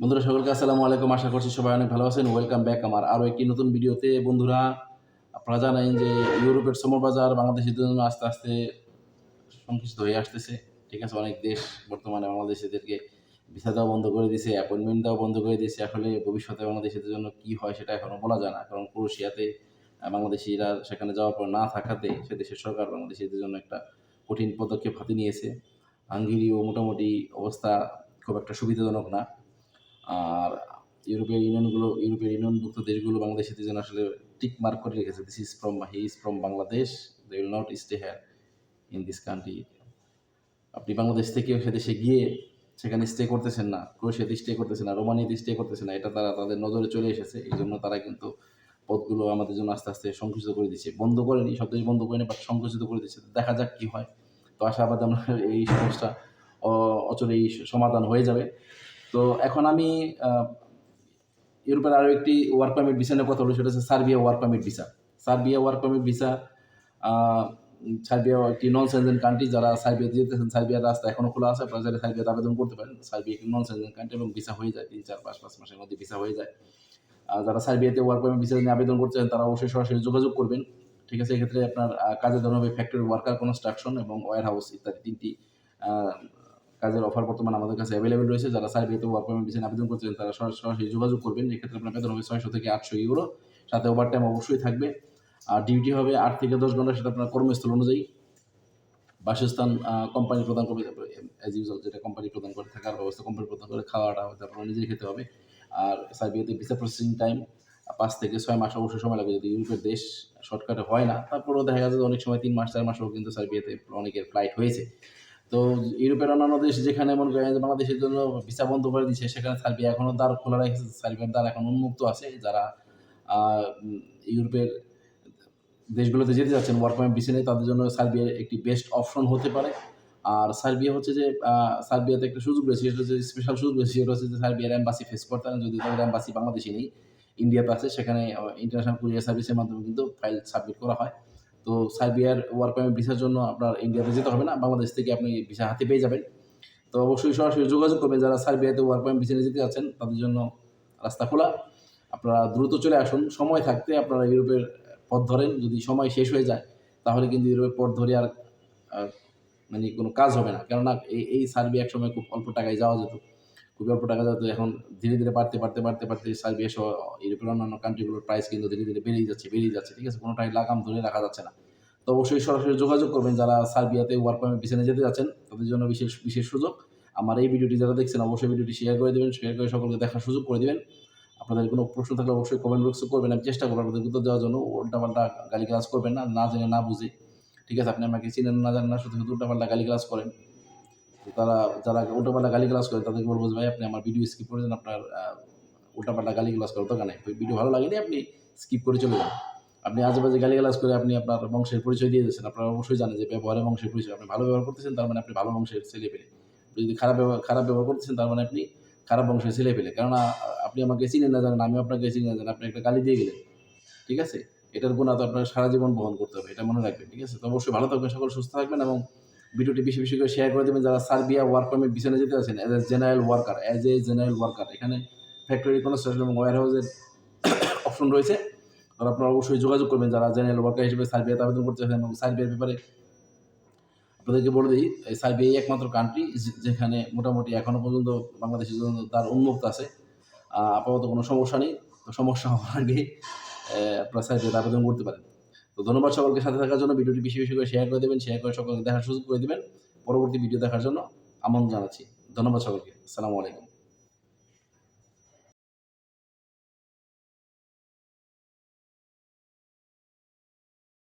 বন্ধুরা, সকলকে আসসালামু আলাইকুম। আশা করছি সবাই অনেক ভালো আছেন। ওয়েলকাম ব্যাক আমার আরও একটি নতুন ভিডিওতে। বন্ধুরা, আপনারা জানেন যে ইউরোপের সমর বাজার বাংলাদেশের জন্য আস্তে আস্তে সংকুচিত হয়ে আসতেছে। ঠিক আছে, অনেক দেশ বর্তমানে বাংলাদেশিদেরকে ভিসা দেওয়া বন্ধ করে দিয়েছে অ্যাপয়েন্টমেন্ট দেওয়া বন্ধ করে দিয়েছে। আসলে ভবিষ্যতে বাংলাদেশিদের জন্য কি হয় সেটা এখনও বলা যায় না। কারণ ক্রোশিয়াতে বাংলাদেশিরা সেখানে যাওয়ার পর না থাকাতে সে দেশের সরকার বাংলাদেশিদের জন্য একটা কঠিন পদক্ষেপ হাতে নিয়েছে। হাঙ্গেরিও মোটামুটি অবস্থা খুব একটা সুবিধাজনক না। আর ইউরোপীয় ইউনিয়নগুলো, ইউরোপীয় ইউনিয়নভুক্ত দেশগুলো বাংলাদেশিদের জন্য আসলে টিক মার্ক করে রেখেছে। This is from he is from Bangladesh they will not stay here in this country আপনি বাংলাদেশ থেকে সে দেশে গিয়ে সেখানে স্টে করতেছেন না ক্রোশিয়াতে স্টে করতেছেন না, রোমানিয়াতে স্টে করতেছেন না, এটা তারা তাদের নজরে চলে এসেছে। এই জন্য তারা কিন্তু পথগুলো আমাদের জন্য আস্তে আস্তে সংকুচিত করে দিচ্ছে। বন্ধ করেনি, সব দেশ বন্ধ করেনি বাট সংকুচিত করে দিচ্ছে। দেখা যাক কী হয়। তো আশাবাদ আমরা এই সমস্যা, অ- অচিরেই সমাধান হয়ে যাবে। তো এখন আমি ইউরোপের আরও একটি ওয়ার্ক পারমিট ভিসা নিয়ে কথা বলি সেটা হচ্ছে Serbia work permit visa Serbia work permit visa Serbia একটি নন সেনজেন কান্ট্রি যারা সার্বিয়াতে যেতেছেন সার্বিয়ার রাস্তা এখনও খোলা আছে, আপনারা যারা সার্বিয়াতে আবেদন করতে পারেন। সার্বিয়া একটি নন সেনজেন কান্ট্রি এবং ভিসা হয়ে যায়, তিন, চার, পাঁচ পাঁচ মাসের মধ্যে ভিসা হয়ে যায়। আর যারা সার্বিয়াতে ওয়ার্ক পারমিট ভিসা নিয়ে আবেদন করতে চান, তারা অবশ্যই সরাসরি যোগাযোগ করবেন। ঠিক আছে, এক্ষেত্রে আপনার কাজের ধরন হবে ফ্যাক্টরি ওয়ার্কার কনস্ট্রাকশন এবং ওয়ার হাউস ইত্যাদি তিনটি কাজের অফার বর্তমানে আমাদের কাছে অ্যাভেলেবেল রয়েছে। যারা সার্বিয়াতে ওয়ার্ক পারমিট ভিসা নিয়ে আবেদন করছেন, তারা সরাসরি যোগাযোগ করবেন। এক্ষেত্রে আপনার বেতন হবে ছয়শো থেকে আটশো ইউরো সাথে ওভার টাইম অবশ্যই থাকবে। আর ডিউটি হবে আট থেকে দশ ঘণ্টা সেটা আপনার কর্মস্থল অনুযায়ী। বাসস্থান কোম্পানি প্রদান করবে অ্যাজ ইউজুয়াল যেটা কোম্পানি প্রদান করে, থাকার ব্যবস্থা কোম্পানি প্রদান করে, খাওয়াটা আপনার নিজেই খেতে হবে। আর সার্বিয়াতে ভিসা প্রসেসিং টাইম পাঁচ থেকে ছয় মাস অবশ্যই সময় লাগবে। যদি ইউরোপের দেশ শর্টকাটে হয় না, তারপরেও দেখা যে অনেক সময় তিন মাস, চার মাসও কিন্তু সার্বিয়াতে অনেকের ফ্লাইট হয়েছে। তো ইউরোপের অন্যান্য দেশ যেখানে মনে করেন বাংলাদেশের জন্য ভিসা বন্ধ করে দিচ্ছে সেখানে সার্বিয়া এখনও দ্বার খোলা রেখেছে। সার্বিয়ার দ্বার এখন উন্মুক্ত আছে। যারা ইউরোপের দেশগুলোতে যেতে যাচ্ছেন ওয়ার্ক পারমিট বেছে নেই তাদের জন্য সার্বিয়া একটি বেস্ট অপশন হতে পারে। আর সার্বিয়া হচ্ছে যে সার্বিয়াতে একটা সুযোগ রয়েছে, সেটা হচ্ছে স্পেশাল সুযোগ রয়েছে, সেটা হচ্ছে যে সার্বিয়ার অ্যাম্বাসি ফেস করতে যদি তাদের অ্যাম্বাসি বাংলাদেশে নেই ইন্ডিয়াতে আছে, সেখানে ইন্টারন্যাশনাল কুরিয়ার সার্ভিসের মাধ্যমে কিন্তু ফাইল সাবমিট করা হয়। তো সার্বিয়ার ওয়ার্ক পারমিট ভিসার জন্য আপনার ইন্ডিয়াতে যেতে হবে না, বাংলাদেশ থেকে আপনি ভিসা হাতে পেয়ে যাবেন। তো অবশ্যই সরাসরি যোগাযোগ করবেন যারা সার্বিয়াতে ওয়ার্ক পারমিট ভিসা যেতে যাচ্ছেন, তাদের জন্য রাস্তা খোলা। আপনারা দ্রুত চলে আসুন, সময় থাকতে আপনারা ইউরোপের পথ ধরেন, যদি সময় শেষ হয়ে যায়, তাহলে কিন্তু ইউরোপের পথ ধরে আর মানে কোনো কাজ হবে না। কেননা এই এই সার্বিয়া এক সময় খুব অল্প টাকায় যাওয়া যেত। খুবই অল্প টাকা যেত এখন ধীরে ধীরে বাড়তে বাড়তে বাড়তে বাড়তে সার্বিয়া সহ ইউরোপের অন্যান্য কান্ট্রিগুলোর প্রাইস কিন্তু ধীরে ধীরে বেড়েই যাচ্ছে বেড়েই যাচ্ছে, ঠিক আছে? কোনোটাই লাগাম ধরে রাখা যাচ্ছে না। তো অবশ্যই সরাসরি যোগাযোগ করবেন যারা সার্বিয়াতে ওয়ার্ক পারমিট পিছনে যেতে যাচ্ছেন, তাদের জন্য বিশেষ বিশেষ সুযোগ। আমার এই ভিডিওটি যারা দেখছেন, অবশ্যই ভিডিওটি শেয়ার করে দেবেন শেয়ার করে সকলকে দেখার সুযোগ করে দেবেন। আপনাদের কোনো প্রশ্ন থাকলে অবশ্যই কমেন্ট বক্সে করবেন, আমি চেষ্টা করব আপনাদের উত্তর দেওয়ার জন্য। উল্টাপাল্টা গালি ক্লাস করবেন না না জেনে, না বুঝে। ঠিক আছে? আপনি আমাকে চিনেন না জানেন না, শুধু উল্টাপাল্টা গালি ক্লাস করেন। তারা, যারা উল্টাপাল্টা গালি ক্লাস করে, তাদেরকে বলব ভাই, আপনি আমার ভিডিও স্কিপ করে দেন, আপনার উল্টাপাল্টা গালি ক্লাস করার দরকার নেই। ভিডিও ভালো লাগেনি, আপনি স্কিপ করে চলে যান। আপনি আজে বাজে গালি ক্লাস করে আপনি আপনার বংশের পরিচয় দিয়ে দিচ্ছেন আপনারা অবশ্যই জানেন যে ব্যবহারে বংশের পরিচয়। আপনি ভালো ব্যবহার করতেছেন, তার মানে আপনি ভালো বংশের ছেলে পেলে। যদি খারাপ ব্যবহার খারাপ ব্যবহার করতেছেন, তার মানে আপনি খারাপ বংশের ছেলে পেলে। কেননা, আপনি আমাকে চিনেন না জানেন আমি আপনাকে চিনি না জানেন, আপনি একটা গালি দিয়ে গেলেন। ঠিক আছে? এটার গুণা তো আপনার সারা জীবন বহন করতে হবে, এটা মনে রাখবেন, ঠিক আছে? তো অবশ্যই ভালো থাকবেন, সকল সুস্থ থাকবেন এবং ভিডিওটি বেশি বেশি করে শেয়ার করে দেবেন। যারা সার্বিয়া ওয়ার্ক পারমিট বিছানে যেতে আছেন as a general worker as a general worker এখানে ফ্যাক্টরি কনস্ট্রাকশন এবং ওয়ার হাউসের অপশন রয়েছে। আর আপনারা অবশ্যই যোগাযোগ করবেন। যারা জেনারেল ওয়ার্কার হিসেবে সার্বিয়াতে আবেদন করতে চান এবং সার্বিয়ার ব্যাপারে আপনাদেরকে বলে দিই সার্বিয়া একমাত্র কান্ট্রি যেখানে মোটামুটি এখনও পর্যন্ত বাংলাদেশের জন্য তার উন্মুক্ত আছে। আপাতত কোনো সমস্যা নেই। তো সমস্যা হওয়ার আগে আপনারা সার্বিয়াতে আবেদন করতে পারেন। তো ধন্যবাদ সকলকে সাথে থাকার জন্য। ভিডিওটি বেশি বেশি করে শেয়ার করে দেবেন শেয়ার করে সকলকে দেখার সুযোগ করে দেবেন। পরবর্তী ভিডিও দেখার জন্য আমন্ত্রণ জানাচ্ছি। ধন্যবাদ সকলকে। আসসালামু আলাইকুম।